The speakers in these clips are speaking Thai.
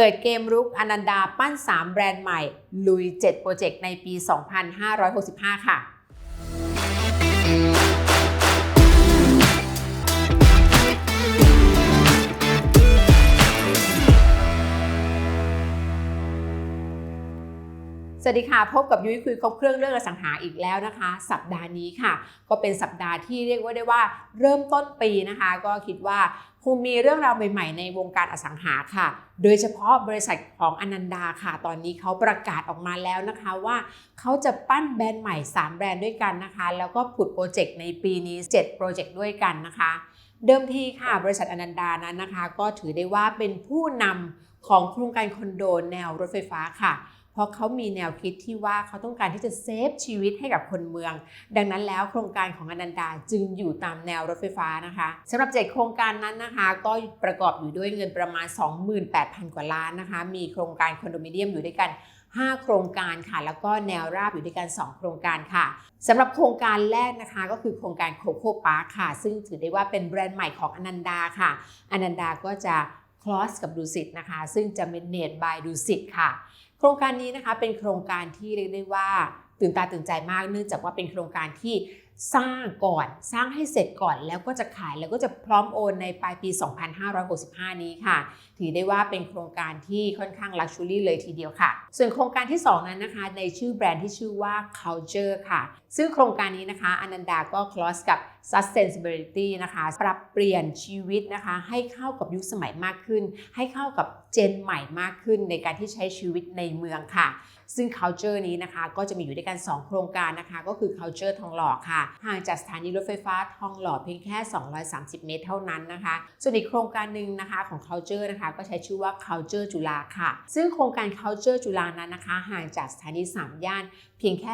เปิดเกมรุกอนันดาปั้น 3 แบรนด์ใหม่ ลุย 7 โปรเจกต์ในปี 2565 ค่ะ สวัสดีค่ะ พบกับยุ้ยคุยครบเครื่องเรื่องอสังหาอีกแล้วนะคะ สัปดาห์นี้ค่ะ ก็เป็นสัปดาห์ที่เรียกว่าได้ว่าเริ่มต้นปีนะคะ ก็คิดว่า คงมีเรื่องราวใหม่ๆในวงการอสังหาค่ะ โดยเฉพาะบริษัทของอนันดาค่ะ ตอนนี้เขาประกาศออกมาแล้วนะคะว่าเขาจะปั้นแบรนด์ใหม่ 3 แบรนด์ด้วยกันนะคะ แล้วก็ผุดโปรเจกต์ในปีนี้ 7 โปรเจกต์ด้วยกันนะคะ เดิมทีค่ะ บริษัทอนันดานั้นนะคะ ก็ถือได้ว่าเป็นผู้นำของโครงการคอนโดแนวรถไฟฟ้าค่ะ ราะเขามีแนวคิดที่ว่าเขาต้องการที่จะเซฟชีวิตให้กับคนเมือง ดังนั้นแล้วโครงการของอนันดาจึงอยู่ตามแนวรถไฟฟ้านะคะสำหรับ 7 โครงการนั้นนะคะ ก็ประกอบอยู่ด้วยเงินประมาณ 28,000 กว่าล้านนะคะ มีโครงการคอนโดมิเนียมอยู่ด้วยกัน 5 โครงการค่ะ แล้วก็แนวราบอยู่ด้วยกัน 2 โครงการค่ะสำหรับโครงการแรกนะคะ ก็คือโครงการโคโค่พาร์คค่ะ ซึ่งถือได้ว่าเป็นแบรนด์ใหม่ของอนันดาค่ะ อนันดาก็จะคลอสกับดูสิตนะคะ ซึ่งจะเป็นเนตบายดูสิตค่ะ โครงการนี้นะคะเป็นโครงการที่เรียกได้ว่า ตื่นตาตื่นใจมากเนื่องจากว่าเป็นโครงการที่สร้างก่อนสร้างให้เสร็จก่อนแล้วก็จะขายแล้วก็จะพร้อมโอนในปลายปี 2565 นี้ค่ะ ถือได้ว่าเป็นโครงการที่ค่อนข้างลักชัวรี่เลยทีเดียวค่ะ ส่วนโครงการที่ 2 นั้นนะคะ ในชื่อแบรนด์ที่ชื่อว่า Culture ค่ะ ซึ่งโครงการนี้นะคะอนันดาก็คลอสกับ sustainability นะคะ ปรับเปลี่ยนชีวิตนะคะ ให้เข้ากับยุคสมัยมากขึ้น ให้เข้ากับเจนใหม่มากขึ้นในการที่ใช้ชีวิตในเมืองค่ะ ซึ่ง culture นี้นะคะ ก็จะมีอยู่ด้วยกัน 2 โครงการนะคะ ก็คือ culture ทองหล่อค่ะ ห่างจากสถานีรถไฟฟ้าทองหล่อเพียงแค่ 230 เมตรเท่านั้นนะคะ ส่วนอีกโครงการหนึ่งนะคะของ culture นะคะ ก็ใช้ชื่อว่า culture จุฬาค่ะ ซึ่งโครงการ culture จุฬานั้นนะคะ ห่างจากสถานี3ย่านเพียงแค่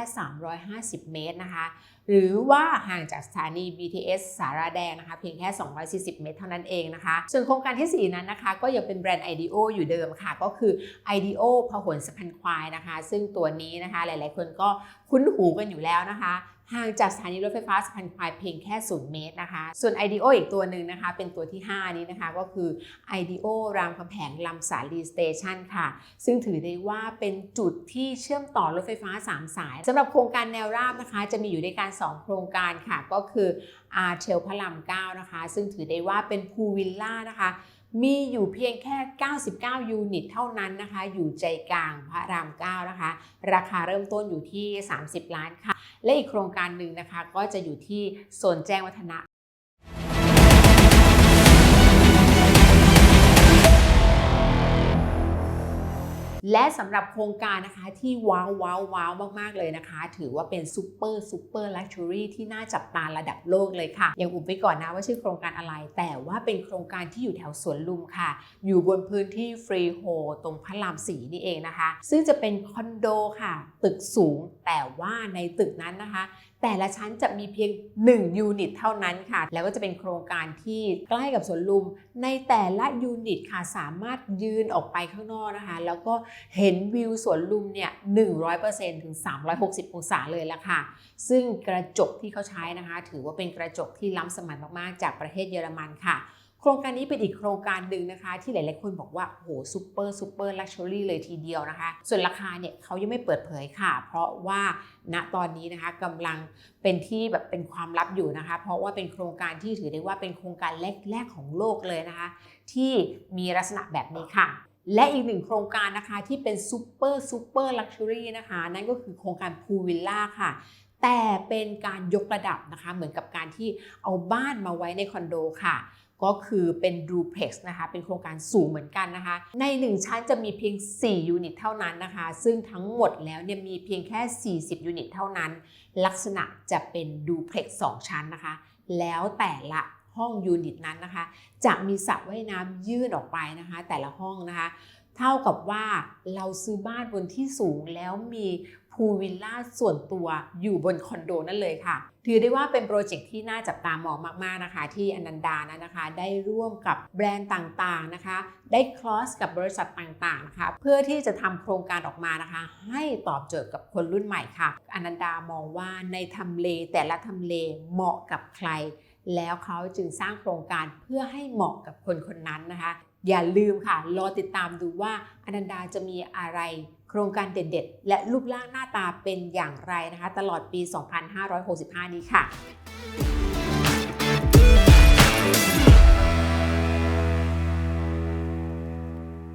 350 เมตรนะคะหรือว่าห่างจากสถานี BTS สาราแดงนะคะเพียงแค่ 240 เมตรเท่านั้นเองนะคะ ส่วนโครงการทีสี่ 4 นั้นนะคะ ก็ยังเป็นแบรนด์ IDEO อยู่เดิมค่ะ ก็คือ IDEO พหลสะพันควายนะคะ ซึ่งตัวนี้นะคะหลายๆ คนก็คุ้นหูกันอยู่แล้วนะคะ ห่างจากสถานีรถไฟฟ้าสะพานควายเพียงแค่ 0 เมตรนะคะ ส่วน IDEO อีกตัวหนึ่งนะคะ เป็นตัวที่ 5 นี้นะคะก็คือ IDEO รามคำแหงลำสาลีสเตชันค่ะ ซึ่งถือได้ว่าเป็นจุดที่เชื่อมต่อรถไฟฟ้า 3 สายสำหรับโครงการแนวราบนะคะ จะมีอยู่ด้วยกัน 2 โครงการค่ะ ก็คืออาเทลพระราม9นะคะ ซึ่งถือได้ว่าเป็นพูวิลล่านะคะ มีอยู่เพียงแค่ 99 ยูนิตเท่านั้นนะคะ อยู่ใจกลางพระราม 9 นะคะ ราคาเริ่มต้นอยู่ที่ 30 ล้านค่ะ และอีกโครงการหนึ่งนะคะ ก็จะอยู่ที่โซนแจ้งวัฒนะ และสำหรับโครงการนะคะที่ว้าวว้าวว้าวมาก ๆ เลยนะคะ ถือว่าเป็นซูเปอร์ซูเปอร์ลักชัวรี่ที่น่าจับตาระดับโลกเลยค่ะ ยังอุบไว้ก่อนนะว่าชื่อโครงการอะไร แต่ว่าเป็นโครงการที่อยู่แถวสวนลุมค่ะ อยู่บนพื้นที่ฟรีโฮตรงพระรามสีนี่เองนะคะ ซึ่งจะเป็นคอนโดค่ะ ตึกสูงแต่ว่าในตึกนั้นนะคะแต่ละชั้นจะมีเพียง 1 ยูนิตเท่านั้นค่ะ แล้วก็จะเป็นโครงการที่ใกล้กับสวนลุม ในแต่ละยูนิตค่ะสามารถยืนออกไปข้างนอกนะคะ แล้วก็เห็นวิวสวนลุมเนี่ย 100%ถึง 360 องศาเลยละค่ะ ซึ่งกระจกที่เขาใช้นะคะ ถือว่าเป็นกระจกที่ล้ำสมัยมากๆ จากประเทศเยอรมันค่ะ ครงการนี้เป็นอีกโครงการหนึ่งนะคะ ที่หลาย ๆ คนบอกว่าโหซูเปอร์ซูเปอร์ลักชัวรี่เลยทีเดียวนะคะ ส่วนราคาเนี่ยเขายังไม่เปิดเผยค่ะ เพราะว่าณตอนนี้นะคะกำลังเป็นที่แบบเป็นความลับอยู่นะคะ เพราะว่าเป็นโครงการที่ถือได้ว่าเป็นโครงการแรก ๆ ของโลกเลยนะคะ ที่มีลักษณะแบบนี้ค่ะและอีกหนึ่งโครงการนะคะที่เป็นซูเปอร์ซูเปอร์ลักชัวรี่นะคะ นั่นก็คือโครงการพูวิลล่าค่ะ แต่เป็นการยกระดับนะคะ เหมือนกับการที่เอาบ้านมาไว้ในคอนโดค่ะก็คือเป็นดูเพล็กซ์นะคะเป็นโครงการสูงเหมือนกันนะคะ ใน 1 ชั้นจะมีเพียง 4 ยูนิตเท่านั้นนะคะ ซึ่งทั้งหมดแล้วเนี่ยมีเพียงแค่ 40 ยูนิตเท่านั้น ลักษณะจะเป็นดูเพล็กซ์2ชั้นนะคะ แล้วแต่ละห้องยูนิตนั้นนะคะ จะมีสระว่ายน้ำยื่นออกไปนะคะ แต่ละห้องนะคะ เท่ากับว่าเราซื้อบ้านบนที่สูงแล้วมี พูลวิลล่าส่วนตัวอยู่บนคอนโดนั่นเลยค่ะ ถือได้ว่าเป็นโปรเจกต์ที่น่าจับตามองมากๆนะคะ ที่อนันดานะนะคะ ได้ร่วมกับแบรนด์ต่างๆนะคะ ได้คลอสกับบริษัทต่างๆนะคะ เพื่อที่จะทำโครงการออกมานะคะ ให้ตอบโจทย์กับคนรุ่นใหม่ค่ะ อนันดามองว่าในทำเลแต่ละทำเลเหมาะกับใคร แล้วเขาจึงสร้างโครงการเพื่อให้เหมาะกับคนคนนั้นนะคะ อย่าลืมค่ะ รอติดตามดูว่าอนันดาจะมีอะไร ครงการเด็ดๆ และรูปร่างหน้าตาเป็นอย่างไรนะคะ ตลอดปี 2565 นี้ค่ะ